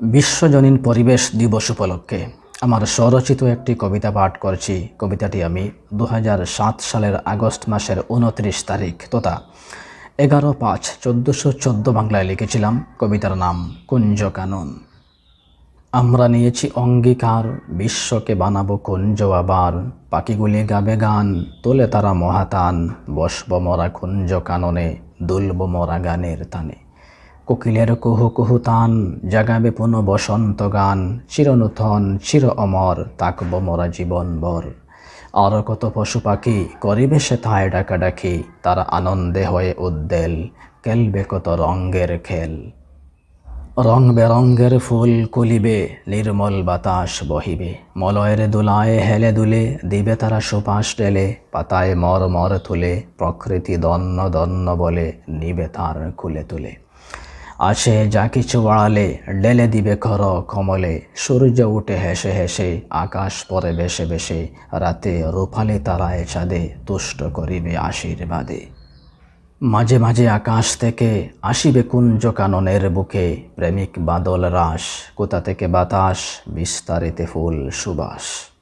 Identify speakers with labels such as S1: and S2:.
S1: বিশ্বজনীন পরিবেশ দিবস উপলক্ষে আমার স্বরচিত একটি কবিতা পাঠ করছি। কবিতাটি আমি দু হাজার সাত সালের আগস্ট মাসের উনত্রিশ তারিখ তথা এগারো পাঁচ চোদ্দোশো চোদ্দ বাংলায় লিখেছিলাম। কবিতার নাম কুঞ্জ কানন আমরা নিয়েছি অঙ্গীকার, বিশ্বকে বানাবো কুঞ্জ আবার। পাখিগুলি গাবে গান, তোলে তারা মহাতান। বসব মরা কুঞ্জ কাননে দুলব মরা গানের তানে। কোকিলের কুহু কুহু তান, জাগাবে পুনঃ বসন্ত গান চিরনূতন চির অমর, তাকব মরা জীবনভর আর কত পশু পাখি করিবে সে থায় ডাকাডাকি, তারা আনন্দে হয়ে উদ্দেল খেলবে কত রঙ্গের খেল। রং বেরঙ্গের ফুল কুলিবে, নির্মল বাতাস বহিবে। মলয়ের দোলায় হেলে দুলে, দিবে তারা সুপাস টেলে পাতায় মর মর তুলে, প্রকৃতি দন্ন দন্ন বলে, নিবে তার খুলে তুলে। আছে যা কিছু বাড়ালে ডেলে দিবে খর কমলে। সূর্য উঠে হেসে হেসে, আকাশ পরে বেশে বেশে, রাতে রূপালি তারায় চাঁদে তুষ্ট করিবে আশীর্বাদে। মাঝে মাঝে আকাশ থেকে আসিবে কুঞ্জ কাননের বুকে, প্রেমিক বাদল রাস কোথা থেকে বাতাস, বিস্তারিতে ফুল সুবাস।